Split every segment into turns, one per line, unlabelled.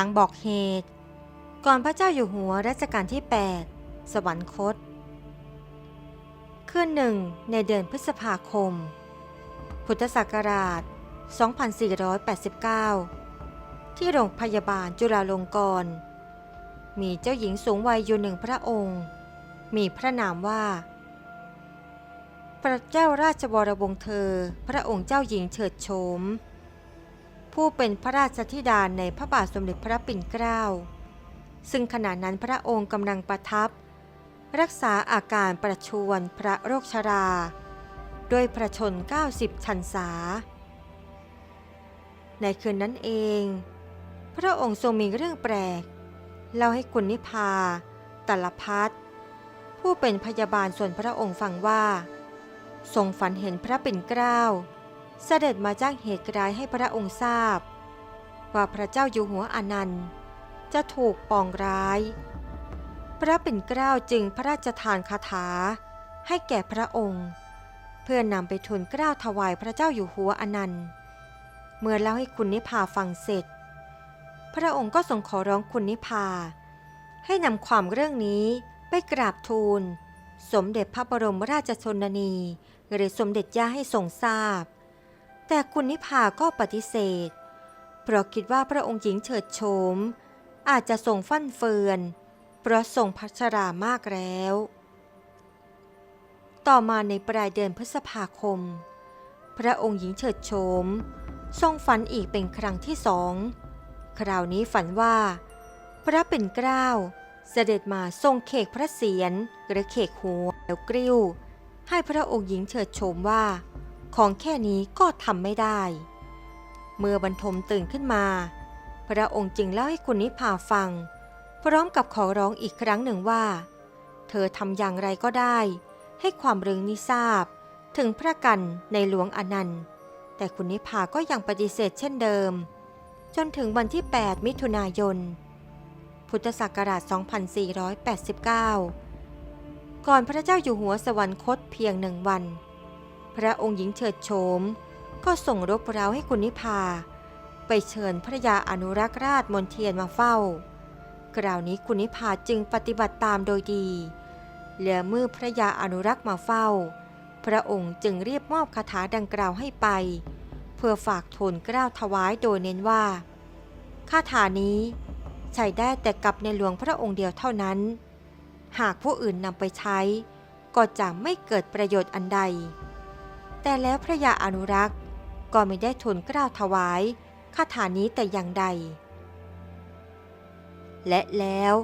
างบอกเหตุ ก่อนพระเจ้าอยู่หัวรัชกาลที่ 8 สวรรคต คืนหนึ่งในเดือนพฤษภาคม พุทธศักราช 2489 ที่โรงพยาบาลจุฬาลงกรณ์มีเจ้าหญิงสูงวัยอยู่หนึ่งพระองค์ มีพระนามว่า พระเจ้าราชวรวงศ์เธอ พระองค์เจ้าหญิงเฉิดโฉม ผู้เป็นพระราชธิดาในพระบาทสมเด็จพระปิ่นเกล้า ซึ่งขณะนั้นพระองค์กำลังประทับ รักษาอาการประชวรพระโรคชรา ด้วยพระชน 90 ชันษา ในคืนนั้นเอง พระองค์ทรงมีเรื่องแปลก เล่าให้คุณนิพาตลพัฒผู้เป็นพยาบาลส่วนพระองค์ฟังว่า ทรงฝันเห็นพระปิ่นเกล้า เสด็จมาแจ้งเหตุกรายให้พระองค์ทราบ ว่าพระเจ้าอยู่หัวอนันต์ จะถูกปองร้าย พระปิ่นเกล้าจึงพระราชทานคาถาให้แก่พระองค์ เพื่อนำไปทูลเกล้าถวายพระเจ้าอยู่หัวอนันต์ เมื่อเล่าให้คุณนิพาฟังเสร็จ พระองค์ก็ทรงขอร้องคุณนิพาให้นำความเรื่องนี้ไปกราบทูล สมเด็จพระบรมราชชนนี หรือสมเด็จย่าให้ทรงทราบ แต่คุณนิพาก็ปฏิเสธ เพราะคิดว่าพระองค์หญิงเฉิดโฉมอาจจะทรงฟั่นเฟือน เพราะทรงพัชรามากแล้ว ต่อมาในปลายเดือนพฤษภาคม พระองค์หญิงเฉิดโฉมทรงฝันอีกเป็นครั้งที่สอง คราวนี้ฝันว่า พระเปิ่นเกล้าเสด็จมาทรงเขกพระเศียรหรือเขกหัวแล้วกริ้ว ให้พระองค์หญิงเฉิดโฉมว่า ของแค่นี้ก็ทำไม่ได้ เมื่อบรรทมตื่นขึ้นมา พระองค์จึงเล่าให้คุณนิพาฟัง พร้อมกับขอร้องอีกครั้งหนึ่งว่า เธอทำอย่างไรก็ได้ ให้ความรื่งนี้ทราบ ถึงพระกันในหลวงอนันต์ แต่คุณนิพาก็ยังปฏิเสธเช่นเดิม จนถึงวันที่ 8 มิถุนายน พุทธศักราช 2489 ก่อนพระเจ้าอยู่หัวสวรรคตเพียงหนึ่งวัน พระองค์หญิงเฉิดโฉมก็ส่งรบเร้าให้คุณนิพา ไปเชิญพระยาอนุรักษ์ราชมนเทียนมาเฝ้า คราวนี้คุณนิพาจึงปฏิบัติตามโดยดีเหลือเมื่อพระยาอนุรักษ์มาเฝ้า พระองค์จึงเรียบมอบคาถาดังกล่าวให้ไป เพื่อฝากทูลเกล้าถวายโดยเน้นว่าคาถานี้ใช้ได้แต่กับในหลวงพระองค์เดียวเท่านั้น หากผู้อื่นนำไปใช้ ก็จะไม่เกิดประโยชน์อันใด แต่แล้วพระยาอนุรักษ์ก็ไม่ได้ทูลกล้าถวายคาถานี้แต่อย่างใด และแล้ว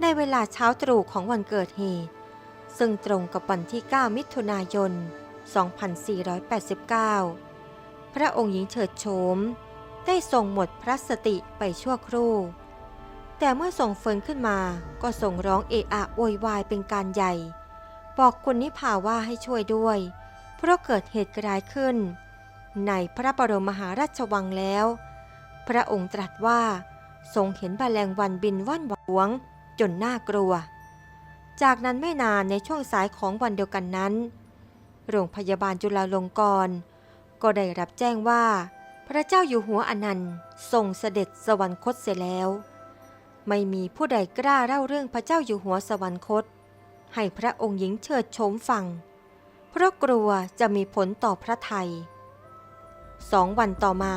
ในเวลาเช้าตรู่ของวันเกิดเหตุ ซึ่งตรงกับวันที่ 9 มิถุนายน 2489 พระองค์หญิงเฉิดโฉมได้ทรงหมดพระสติไปชั่วครู่ แต่เมื่อทรงเฟินขึ้นมาก็ทรงร้องเอะอะโวยวายเป็นการใหญ่ บอกคุณนิพาว่าให้ช่วยด้วย เพราะเกิดเหตุร้ายขึ้น ในพระบรมมหาราชวังแล้ว พระองค์ตรัสว่าทรงเห็นแมลงวันบินว่อนหวง จนน่ากลัว จากนั้นไม่นานในช่วงสายของวันเดียวกันนั้น โรงพยาบาลจุฬาลงกรณ์ก็ได้รับแจ้งว่า พระเจ้าอยู่หัวอนันต์ทรงเสด็จสวรรคตเสียแล้ว ไม่มีผู้ใดกล้าเล่าเรื่องพระเจ้าอยู่หัวสวรรคต ให้พระองค์หญิงเชิดโฉมฟัง เพราะกลัวจะมีผลต่อพระไทยสองวันต่อมา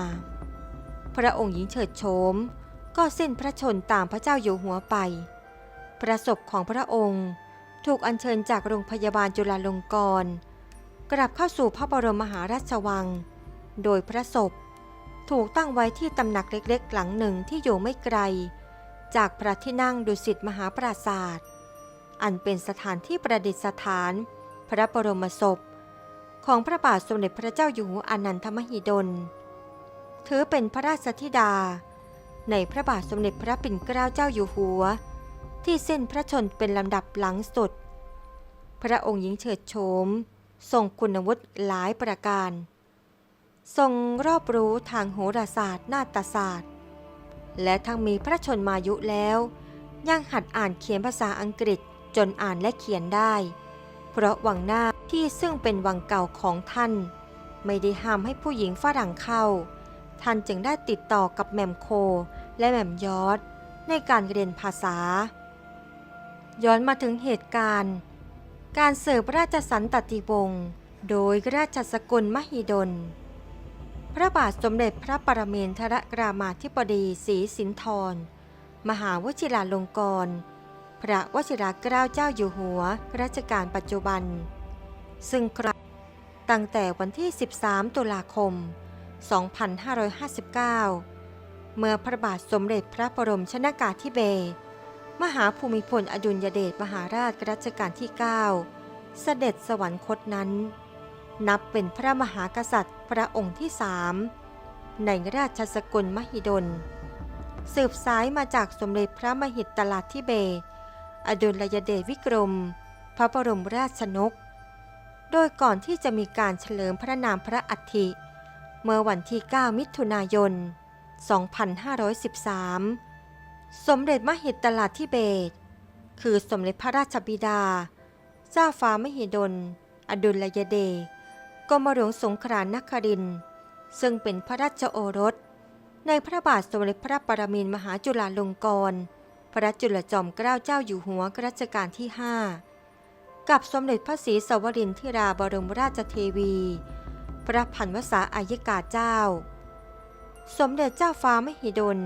พระองค์หญิงเฉิดโฉมก็สิ้นพระชนตามพระเจ้าอยู่หัวไปพระศพของพระองค์ถูกอัญเชิญจากโรงพยาบาลจุฬาลงกรณ์กลับเข้าสู่พระบรมมหาราชวัง โดยพระศพถูกตั้งไว้ที่ตำหนักเล็กๆ หลังหนึ่งที่อยู่ไม่ไกล จากพระที่นั่งดุสิตมหาปราศาสตร์อันเป็นสถานที่ประดิษฐาน พระบรมศพ ของพระบาทสมเด็จพระเจ้าอยู่หัวอนันทมหิดล ถือเป็นพระราชธิดา ในพระบาทสมเด็จพระปิ่นเกล้าเจ้าอยู่หัว ที่เส้นพระชนเป็นลำดับหลังสุด พระองค์หญิงเฉิดโฉมทรงคุณวุฒิหลายประการ ทรงรอบรู้ทางโหราศาสตร์นาฏศาสตร์ และทั้งมีพระชนมายุแล้ว ยังหัดอ่านเขียนภาษาอังกฤษจนอ่านและเขียนได้ เพราะวังหน้าที่ซึ่งเป็นวังเก่าของท่าน ไม่ได้ห้ามให้ผู้หญิงฝรั่งเข้า ท่านจึงได้ติดต่อกับแมมโคและแหม่มยอดในการเรียนภาษา ย้อนมาถึงเหตุการณ์ การเสิร์ฟราชสันตติวงศ์โดยราชสกุลมหิดล พระบาทสมเด็จพระปรเมนทรกรามาธิบดีศรีสินธรมหาวชิราลงกรณ พระวชิรเกล้าเจ้าอยู่หัวรัชกาลปัจจุบัน ซึ่งกระตั้งแต่วันที่ 13 ตุลาคม 2559 เมื่อพระบาทสมเด็จพระบรมชนากาธิเบศรมหาภูมิพลอดุลยเดชมหาราชรัชกาลที่ 9 เสด็จสวรรคตนั้น นับเป็นพระมหากษัตริย์พระองค์ที่สามในราชสกุลมหิดล สืบสายมาจากสมเด็จพระมหิตลาธิเบศ อดุลยเดชวิกรม พระบรมราชนก โดยก่อนที่จะมีการเฉลิมพระนามพระอัฐิ เมื่อวันที่ 9 มิถุนายน 2513 สมเด็จมหิตลาธิเบศคือสมเด็จพระราชบิดา เจ้าฟ้ามหิดล อดุลยเดชกรมหลวงสงขลานครินทร์ซึ่งเป็นพระราชโอรส ในพระบาทสมเด็จพระปรมินทรมหาจุฬาลงกรณ์ พระจุลจอมเกล้าเจ้าอยู่หัวรัชกาลที่5กับสมเด็จพระศรีสวรินทราบรมราชเทวี พระพันวษาอายกาเจ้า สมเด็จเจ้าฟ้ามหิดล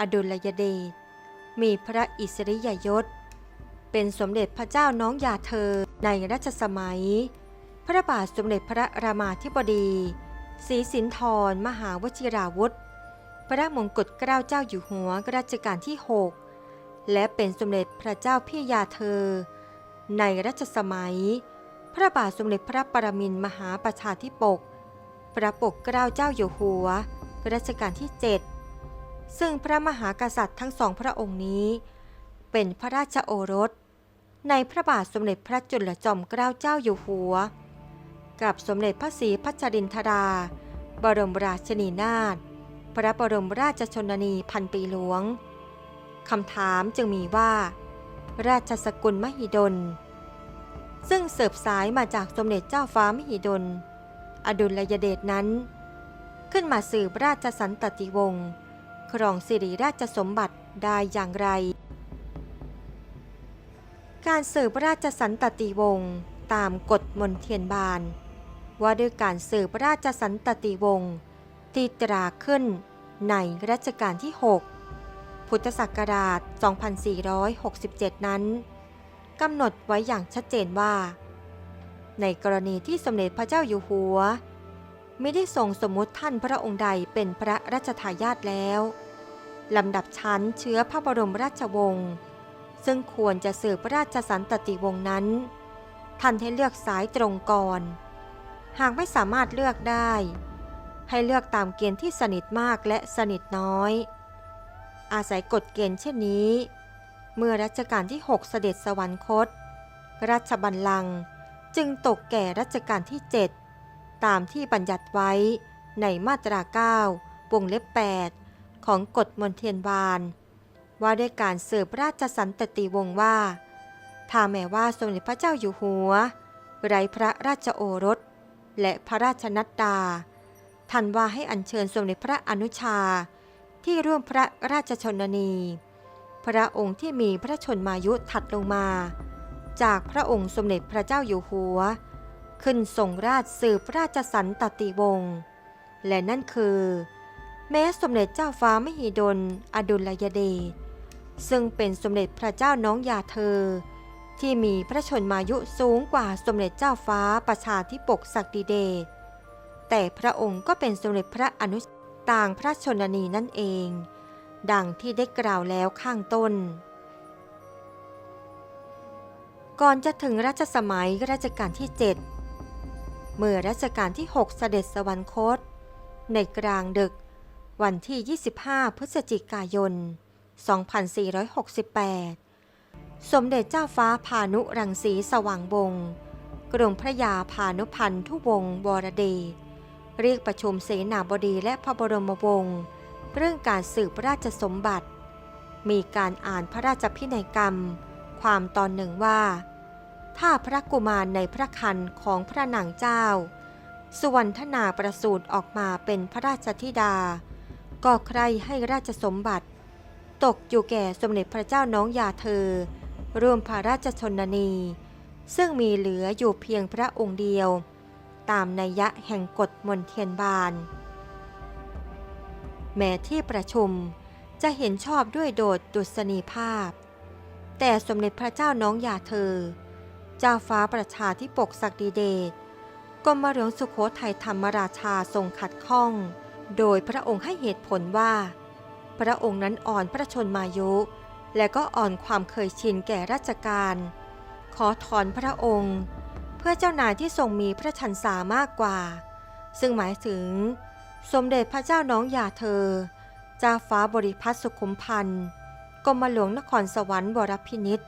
อดุลยเดช มีพระอิสริยยศ เป็นสมเด็จพระเจ้าน้องยาเธอในรัชสมัย พระบาทสมเด็จพระรามาธิบดีศรีสินธรมหาวชิราวุธ พระมงกุฎเกล้าเจ้าอยู่หัวรัชกาลที่6 และเป็นสมเด็จพระเจ้าพี่ยาเธอ ในรัชสมัย พระบาทสมเด็จพระปรมินมหาประชาธิปก พระปกเกล้าเจ้าอยู่หัวรัชกาลที่ 7 ซึ่งพระมหากษัตริย์ทั้งสองพระองค์นี้ เป็นพระราชโอรส ในพระบาทสมเด็จพระจุลจอมเกล้าเจ้าอยู่หัว กับสมเด็จพระศรีพัชรินทรา บรมราชินีนาถพระบรมราชชนนีพันปีหลวง คำถามจึงมีว่า ราชสกุลมหิดล ซึ่งเสิบสายมาจากสมเด็จเจ้าฟ้ามหิดล อดุลยเดชนั้น ขึ้นมาสืบราชสันตติวงศ์ครองสิริราชสมบัติได้อย่างไร การสืบราชสันตติวงศ์ตามกฎมนเทียนบาน ว่าด้วยการสืบราชสันตติวงศ์ที่ตราขึ้นในรัชกาลที่ 6 พุทธศักราช 2467 นั้นกำหนดไว้อย่างชัดเจนว่า ในกรณีที่สมเด็จพระเจ้าอยู่หัว ไม่ได้ทรงสมมติท่านพระองค์ใดเป็นพระราชทายาทแล้วลำดับชั้นเชื้อพระบรมราชวงศ์ซึ่งควรจะสืบราชสันตติวงศ์นั้น ท่านให้เลือกสายตรงก่อน หากไม่สามารถเลือกได้ ให้เลือกตามเกณฑ์ที่สนิทมากและสนิทน้อย อาศัยกฎเกณฑ์เช่นนี้ เมื่อรัชกาลที่ 6 เสด็จสวรรคต ราชบัลลังก์จึงตกแก่รัชกาลที่ 7 ตามที่บัญญัติไว้ในมาตรา 9 วงเล็บ 8 ของกฎมนเทียนบานว่าด้วยการเสิร์ฟราชสันตติวงศ์ว่า ถ้าแม้ว่าสมเด็จพระเจ้าอยู่หัว ไรพระราชโอรส และพระราชนัดดาท่านว่าให้อัญเชิญสมเด็จพระอนุชา ที่ร่วมพระราชชนนี พระองค์ที่มีพระชนมายุถัดลงมา จากพระองค์สมเด็จพระเจ้าอยู่หัว ขึ้นทรงราชสืบราชสันตติวงศ์และนั่นคือ แม้สมเด็จเจ้าฟ้ามหิดล อดุลยเดชซึ่งเป็นสมเด็จพระเจ้าน้องยาเธอ ที่มีพระชนมายุสูงกว่าสมเด็จเจ้าฟ้าประชาธิปกศักดิเดชแต่พระองค์ก็เป็นสมเด็จพระอนุ ตางพระชนนีนั่นเอง ดังที่ได้กล่าวแล้วข้างต้น ก่อนจะถึงรัชสมัยรัชกาลที่ 7 เมื่อรัชกาลที่ 6 เสด็จสวรรคต ในกลางดึกวันที่ 25 พฤศจิกายน 2468 สมเด็จเจ้าฟ้าพานุรังสีสว่างวงกรมพระยาพานุพันธุวงศ์วรเดช เรียกประชุมเสนาบดีและพระบรมวงศ์เรื่องการสืบราชสมบัติ มีการอ่านพระราชพินัยกรรม ความตอนหนึ่งว่า ถ้าพระกุมารในพระคันของพระนางเจ้า สุวรรณนาประสูติออกมาเป็นพระราชธิดา ก็ใครให้ราชสมบัติ ตกอยู่แก่สมเด็จพระเจ้าน้องยาเธอร่วมพระราชชนนี ซึ่งมีเหลืออยู่เพียงพระองค์เดียว ตามนัยยะแห่งกฎมนเทียนบาน แม้ที่ประชุมจะเห็นชอบด้วยโดดดุษณีภาพ แต่สมเด็จพระเจ้าน้องยาเธอ เจ้าฟ้าประชาที่ปกศักดิเดชกรมหลวงสุโขทัยธรรมราชาทรงขัดข้อง โดยพระองค์ให้เหตุผลว่า พระองค์นั้นอ่อนพระชนมายุ และก็อ่อนความเคยชินแก่ราชการ ขอถอนพระองค์ เพื่อเจ้านายที่ทรงมีพระชันษามากกว่า ซึ่งหมายถึง สมเด็จพระเจ้าน้องยาเธอเจ้าฟ้าบริพัตรสุขุมพันธ์กรมหลวงนครสวรรค์วรพินิษ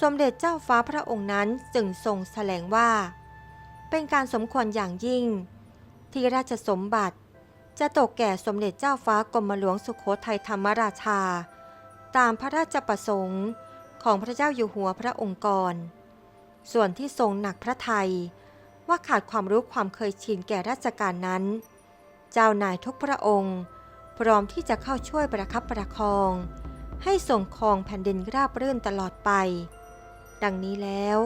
สมเด็จเจ้าฟ้าพระองค์นั้นจึงทรงแถลงว่า เป็นการสมควรอย่างยิ่ง ที่ราชสมบัติ จะตกแก่สมเด็จเจ้าฟ้ากรมหลวงสุโขทัยธรรมราชา ตามพระราชประสงค์ของพระเจ้าอยู่หัวพระองค์กร ส่วนที่ทรงหนักพระไทย ว่าขาดความรู้ความเคยชินแก่ราชการนั้น เจ้านายทุกพระองค์ พร้อมที่จะเข้าช่วยประคับประคอง ให้ส่งครองแผ่นดินราบรื่นตลอดไป ดังนี้แล้ว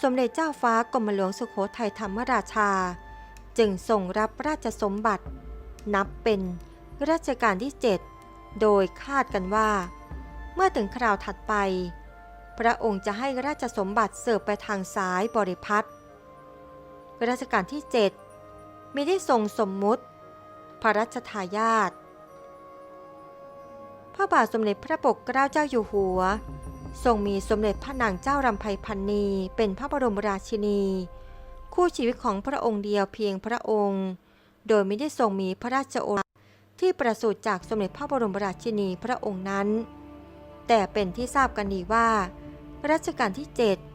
สมเด็จเจ้าฟ้ากรมหลวงสุโขทัยธรรมราชา จึงทรงรับราชสมบัติ นับเป็นรัชกาลที่ 7 โดยคาดกันว่า เมื่อถึงคราวถัดไป พระองค์จะให้ราชสมบัติเสิร์ฟไปทางซ้ายบริพัตรรัชกาลที่7มีได้ทรงสมมุติ พระราชทายาทพระบาทสมเด็จพระปกเกล้าเจ้าอยู่หัว ทรงมีสมเด็จพระนางเจ้ารำไพพันนีเป็นพระบรมราชินี คู่ชีวิตของพระองค์เดียวเพียงพระองค์ โดยไม่ได้ทรงมีพระราชโอรสที่ประสูติจากสมเด็จพระบรมราชินีพระองค์นั้น แต่เป็นที่ทราบกันดีว่า รัชกาลที่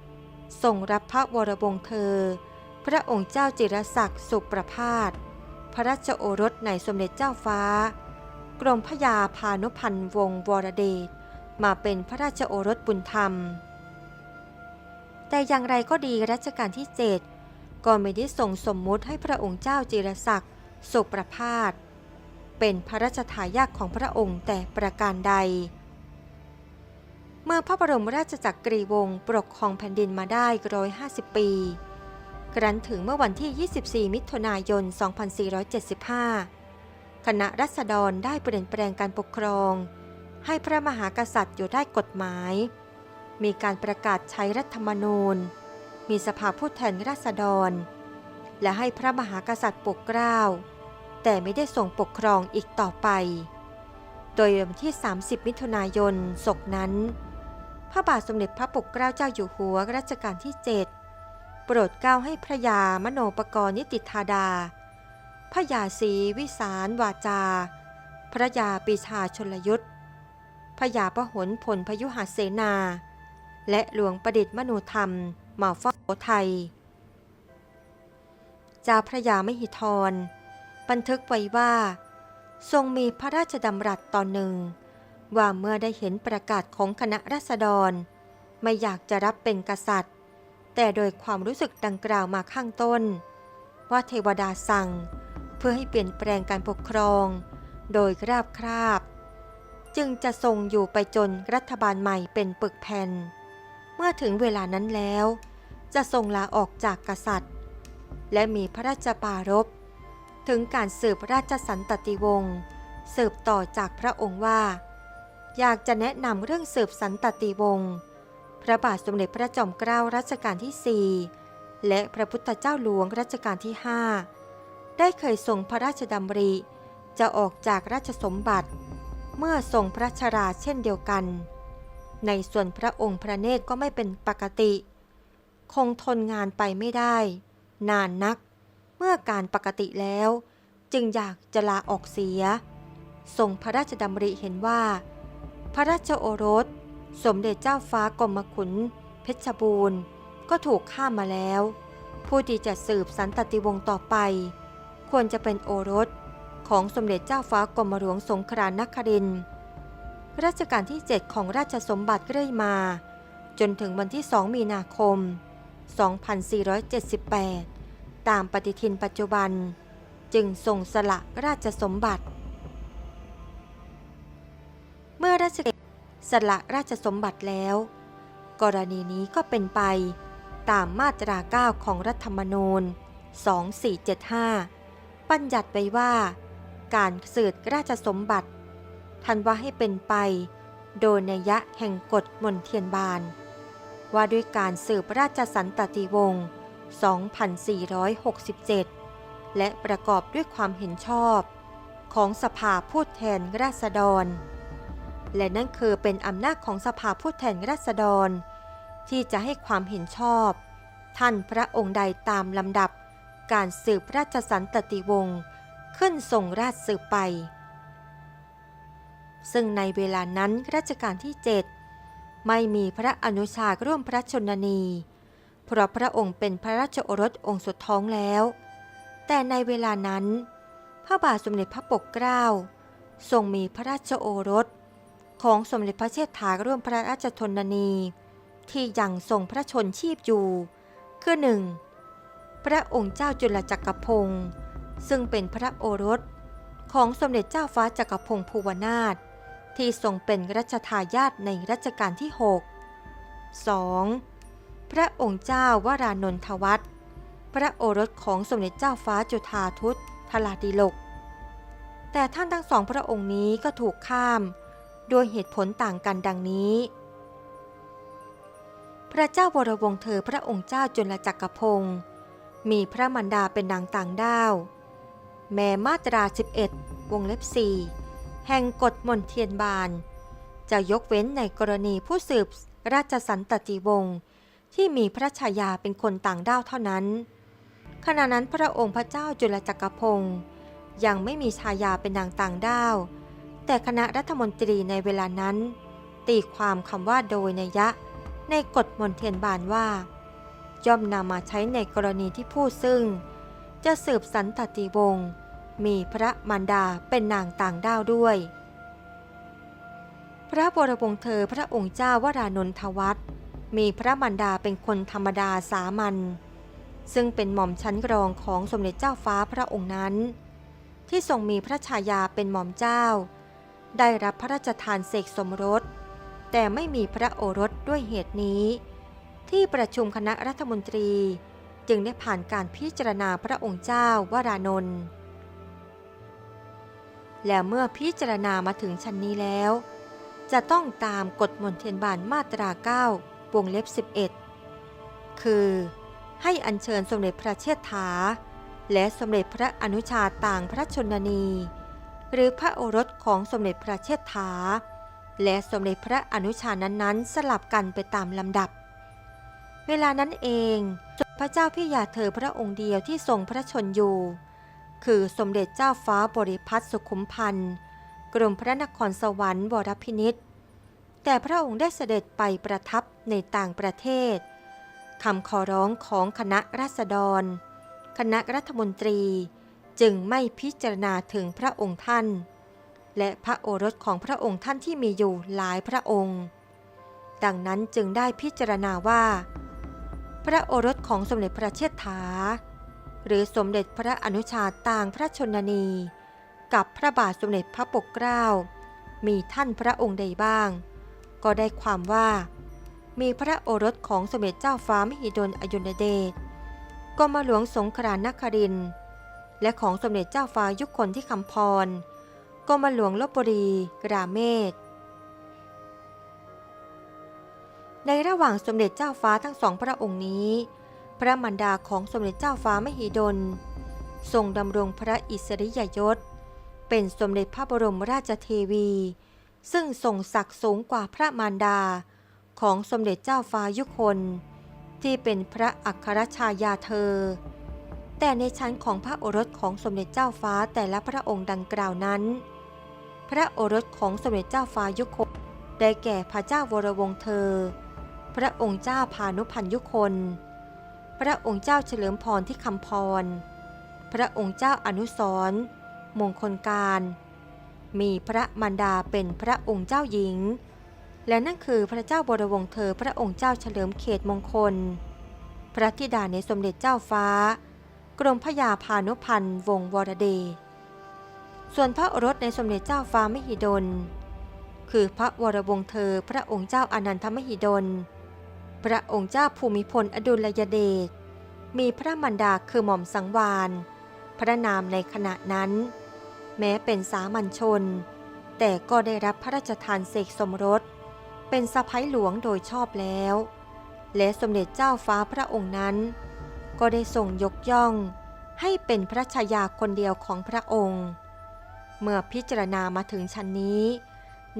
7ทรงรับพระวรวงเธอ พระองค์เจ้าจิรศักดิ์สุประพาส พระราชโอรสในสมเด็จเจ้าฟ้า กรมพยาพานุพันธ์วงศ์วรเดชมาเป็นพระราชโอรสบุญธรรม แต่อย่างไรก็ดีรัชกาลที่7ก็ไม่ได้ทรงสมมุติให้พระองค์เจ้าจิรศักดิ์สุประพาสเป็นพระราชทายาทของพระองค์แต่ประการใด เมื่อพระบรมราชจักรีวงศ์ปกครองแผ่นดินมาได้ร้อยห้าสิบปี กรันถึงเมื่อวันที่ 24 มิถุนายน 2475 คณะรัษฎรได้เปลี่ยนแปลงการปกครอง ให้พระมหากษัตริย์อยู่ได้กฎหมาย มีการประกาศใช้รัฐธรรมนูญ มีสภาผู้แทนราษฎร และให้พระมหากษัตริย์ปกเกล้า แต่ไม่ได้ส่งปกครองอีกต่อไป โดยวันที่ 30 มิถุนายนศกนั้น พระบาทสมเด็จพระปกเกล้าเจ้าอยู่หัวรัชกาลที่ 7 โปรดเกล้าให้พระยามโนปกรณ์นิติธาดา พระยาศรีวิสารวาจา พระยาปีชาชนลยุทธพระยาพหลพลพยุหเสนา และหลวงประดิษฐ์มนูธรรมมาเฝ้าไทยจาพระยามหิธร บันทึกไว้ว่า ทรงมีพระราชดำรัสตอนหนึ่ง ว่าเมื่อได้เห็นประกาศของคณะรัษฎร ไม่อยากจะรับเป็นกษัตริย์ แต่โดยความรู้สึกดังกล่าวมาข้างต้น ว่าเทวดาสั่งเพื่อให้เปลี่ยนแปลงการปกครอง โดยราบคราบ จึงจะทรงอยู่ไปจนรัฐบาลใหม่เป็นปึกแผ่น เมื่อถึงเวลานั้นแล้ว จะทรงลาออกจากกษัตริย์ และมีพระราชปารภถึงการสืบราชสันตติวงศ์สืบต่อจากพระองค์ว่า อยากจะแนะนำเรื่องสืบสันตติวงศ์พระบาทสมเด็จพระจอมเกล้ารัชกาลที่4และพระพุทธเจ้าหลวงรัชกาลที่5ได้เคยทรงพระราชดำริ จะออกจากราชสมบัติ เมื่อทรงพระชราเช่นเดียวกัน ในส่วนพระองค์พระเนตรก็ไม่เป็นปกติ คงทนงานไปไม่ได้ นานนัก เมื่อการปกติแล้ว จึงอยากจะลาออกเสีย ทรงพระราชดำริเห็นว่า พระราชโอรส สมเด็จเจ้าฟ้ากรมขุน เพชรบูรณ์ ก็ถูกฆ่ามาแล้ว ผู้ที่จะสืบสันตติวงศ์ต่อไป ควรจะเป็นโอรสของสมเด็จเจ้าฟ้ากรมหลวงสงครานนครินทร์รัชกาลที่ 7 ของราชสมบัติเรื่อยมา จนถึงวันที่ 2 มีนาคม 2478 ตามปฏิทินปัจจุบัน จึงทรงสละราชสมบัติ สละราชสมบัติแล้ว กรณีนี้ก็เป็นไปตามมาตรา 9 ของรัฐธรรมนูญ 2475 บัญญัติไว้ว่า การสืบราชสมบัติ ทันว่าให้เป็นไป โดยนัยยะแห่งกฎมนเทียนบาน ว่าด้วยการสืบราชสันตติวงศ์ 2467 และประกอบด้วยความเห็นชอบ ของสภาผู้แทนราษฎร และนั่นคือเป็นอำนาจของสภาผู้แทนราษฎร ที่จะให้ความเห็นชอบ ท่านพระองค์ใดตามลำดับ การสืบราชสันตติวงศ์ขึ้นทรงราชสืบไป ซึ่งในเวลานั้นรัชกาลที่ 7 ไม่มีพระอนุชาร่วมพระชนนี เพราะพระองค์เป็นพระราชโอรสองค์สุดท้องแล้ว แต่ในเวลานั้น พระบาทสมเด็จพระปกเกล้าทรงมีพระราชโอรส ของสมเด็จพระเชษฐาร่วมพระราชชนนี ที่ยังทรงพระชนชีพอยู่ คือหนึ่งพระองค์เจ้าจุลจักรพงศ์ซึ่งเป็นพระโอรส ของสมเด็จเจ้าฟ้าจักรพงศ์ภูวนาถที่ทรงเป็นรัชทายาทในรัชกาลที่ 6 2. พระองค์เจ้าวรานนทวัฒน์พระโอรสของสมเด็จเจ้าฟ้าจุฑาทุตทลาดิลก แต่ท่านทั้งสองพระองค์นี้ก็ถูกข้าม ดยเหตุผลต่างกันดังนี้ พระเจ้าวรวงเธอพระองค์เจ้าจุลจักรพงศ์มีพระมารดาเป็นนางต่างด้าว แม้มาตรา 11 วงเล็บ 4 แห่งกฎมนเทียนบาน จะยกเว้นในกรณีผู้สืบราชสันตติวงศ์ที่มีพระชายาเป็นคนต่างด้าวเท่านั้น ขณะนั้นพระองค์พระเจ้าจุลจักรพงศ์ยังไม่มีชายาเป็นนางต่างด้าว แต่คณะรัฐมนตรีในเวลานั้น ตีความคำว่าโดยนัยะ ในกฎมนเทียนบานว่า ย่อมนำมาใช้ในกรณีที่ผู้ซึ่ง จะสืบสันตติวงศ์มีพระมารดาเป็นนางต่างด้าวด้วย พระบรวงเธอพระองค์เจ้าวรานนทวัฒน์มีพระมารดาเป็นคนธรรมดาสามัญซึ่งเป็นหม่อมชั้นรองของสมเด็จเจ้าฟ้าพระองค์นั้น ที่ทรงมีพระชายาเป็นหม่อมเจ้า ได้รับพระราชทานเสกสมรส แต่ไม่มีพระโอรสด้วยเหตุนี้ ที่ประชุมคณะรัฐมนตรีจึงได้ผ่านการพิจารณาพระองค์เจ้าวรานนท์และเมื่อพิจารณามาถึงชั้นนี้แล้ว จะต้องตามกฎมนเทียนบานมาตรา 9 วงเล็บ 11 คือ ให้อัญเชิญสมเด็จพระเชษฐา และสมเด็จพระอนุชาต่างพระชนนี หรือพระโอรสของสมเด็จพระเชษฐา และสมเด็จพระอนุชานั้นๆ สลับกันไปตามลำดับ เวลานั้นเองพระเจ้าพิยาเธอพระองค์เดียวที่ทรงพระชนอยู่ คือสมเด็จเจ้าฟ้าบริพัตรสุขุมพันธ์กรมพระนครสวรรค์วรพินิษแต่พระองค์ได้เสด็จไปประทับในต่างประเทศคำขอร้องของคณะราษฎร คณะรัฐมนตรี จึงไม่พิจารณาถึงพระองค์ท่าน และพระโอรสของพระองค์ท่านที่มีอยู่หลายพระองค์ ดังนั้นจึงได้พิจารณาว่า พระโอรสของสมเด็จพระเชษฐา หรือสมเด็จพระอนุชาต่างพระชนนี กับพระบาทสมเด็จพระปกเกล้า มีท่านพระองค์ใดบ้าง ก็ได้ความว่า มีพระโอรสของสมเด็จเจ้าฟ้ามหิดลอยุณเดชกรมหลวงสงครานนครินทร์ และของสมเด็จเจ้าฟ้ายุคคนที่คำพรกรมหลวงลบบุรี กราเมศ ในระหว่างสมเด็จเจ้าฟ้าทั้งสองพระองค์นี้ พระมารดาของสมเด็จเจ้าฟ้ามหิดล ทรงดำรงพระอิสริยยศ เป็นสมเด็จพระบรมราชเทวี ซึ่งทรงศักดิ์สูงกว่าพระมารดาของสมเด็จเจ้าฟ้ายุคนที่เป็นพระอัครชายาเธอ แต่ในชั้นของพระโอรสของสมเด็จเจ้าฟ้าแต่ละพระองค์ดังกล่าวนั้น พระโอรสของสมเด็จเจ้าฟ้ายุคนได้แก่พระเจ้าวรวงศ์เธอ พระองค์เจ้าพานุพันยุคน พระองค์เจ้าเฉลิมพรที่คำพร พระองค์เจ้าอนุสรมงคลการ มีพระมารดาเป็นพระองค์เจ้าหญิง และนั่นคือพระเจ้าบรวงศ์เธอพระองค์เจ้าเฉลิมเขตมงคล พระธิดาในสมเด็จเจ้าฟ้า กรมพยาพานุพันธ์วงวรเดช ส่วนพระโอรสในสมเด็จเจ้าฟ้ามหิดล คือพระวรวงเธอพระองค์เจ้าอนันทมหิดล พระองค์เจ้าภูมิพลอดุลยเดช มีพระมารดาคือหม่อมสังวาน พระนามในขณะนั้น แม้เป็นสามัญชน แต่ก็ได้รับพระราชทานเสกสมรส เป็นสะพ้ยหลวงโดยชอบแล้ว และสมเด็จเจ้าฟ้าพระองค์นั้น ก็ได้ทรงยกย่องให้เป็นพระชายาคนเดียวของพระองค์ เมื่อพิจารณามาถึงชั้นนี้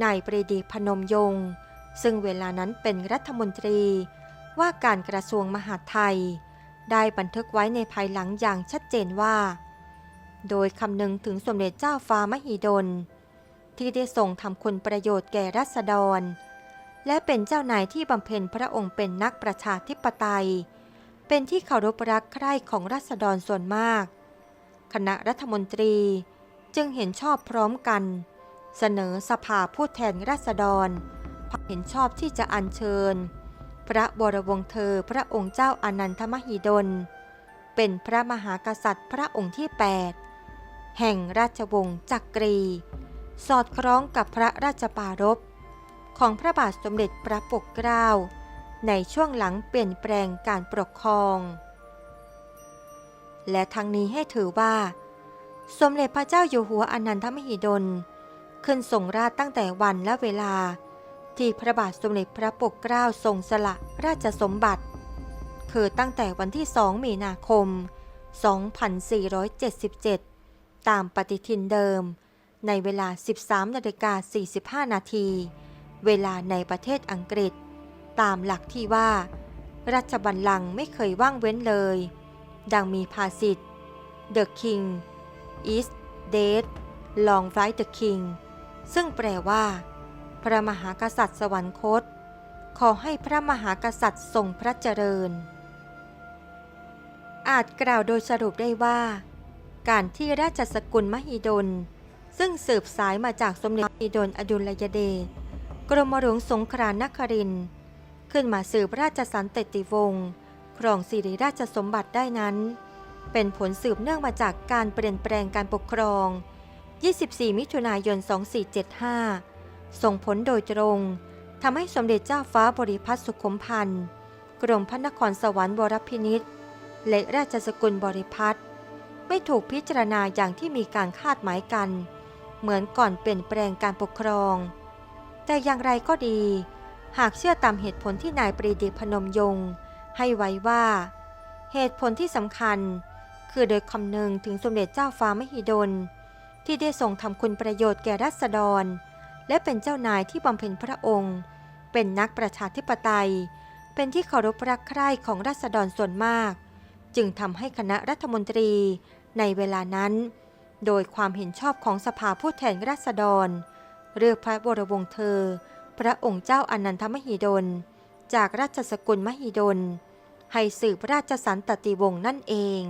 นายปรีดีพนมยงค์ซึ่งเวลานั้นเป็นรัฐมนตรีว่าการกระทรวงมหาดไทย ได้บันทึกไว้ในภายหลังอย่างชัดเจนว่า โดยคำนึงถึงสมเด็จเจ้าฟ้ามหิดล ที่ได้ทรงทำคุณประโยชน์แก่รัษฎร และเป็นเจ้านายที่บำเพ็ญพระองค์เป็นนักประชาธิปไตย เป็นที่เคารพรักใคร่ของรัษฎรส่วนมาก คณะรัฐมนตรีจึงเห็นชอบพร้อมกัน เสนอสภาผู้แทนราษฎรเห็นชอบที่จะอัญเชิญ พระบรวงเธอพระองค์เจ้าอานันทมหิดล เป็นพระมหากษัตริย์พระองค์ที่ 8 แห่งราชวงศ์จักรี สอดคล้องกับพระราชปารภของพระบาทสมเด็จพระปกเกล้า ในช่วงหลังเปลี่ยนแปลงการปกครอง และทั้งนี้ให้ถือว่า สมเด็จพระเจ้าอยู่หัวอนันทมหิดล ขึ้นทรงราชตั้งแต่วันและเวลา ที่พระบาทสมเด็จพระปกเกล้าทรงสละราชสมบัติ คือตั้งแต่วันที่ 2 มีนาคม 2477 ตามปฏิทินเดิม ในเวลา 13นาฬิกา45 นาที เวลาในประเทศอังกฤษ ตามหลักที่ว่าราชบัลลังก์ไม่เคยว่างเว้นเลย ดังมีภาษิต The King is dead long live the king ซึ่งแปลว่า พระมหากษัตริย์สวรรคต ขอให้พระมหากษัตริย์ทรงพระเจริญ อาจกล่าวโดยสรุปได้ว่า การที่ราชสกุลมหิดล ซึ่งสืบสายมาจากสมเด็จมหิดลอดุลยเดชกรมหลวงสงครานนครินทร์ ขึ้นมาสืบราชสันตติวงศ์ครองสิริราชสมบัติได้นั้น เป็นผลสืบเนื่องมาจากการเปลี่ยนแปลงการปกครอง 24 มิถุนายน 2475 ส่งผลโดยตรงทำให้สมเด็จเจ้าฟ้าบริพัตรสุขุมพันธ์กรมพระนครสวรรค์วรพินิษฐ์และราชสกุลบริพัตรไม่ถูกพิจารณาอย่างที่มีการคาดหมายกัน เหมือนก่อนเปลี่ยนแปลงการปกครอง แต่อย่างไรก็ดี หากเชื่อตามเหตุผลที่นายปรีดีพนมยง ให้ไว้ว่า เหตุผลที่สำคัญ คือโดยคำนึงถึงสมเด็จเจ้าฟ้ามหิดล ที่ได้ทรงทำคุณประโยชน์แก่รัษฎร และเป็นเจ้านายที่บำเพ็ญพระองค์ เป็นนักประชาธิปไตย เป็นที่เคารพรักใคร่ของรัษฎรส่วนมาก จึงทำให้คณะรัฐมนตรีในเวลานั้น โดยความเห็นชอบของสภาผู้แทนราษฎร เลือกพระบรวงเธอ พระองค์เจ้าอนันทมหิดล จากราชสกุลมหิดล ให้สืบราชสันตติวงศ์นั่นเอง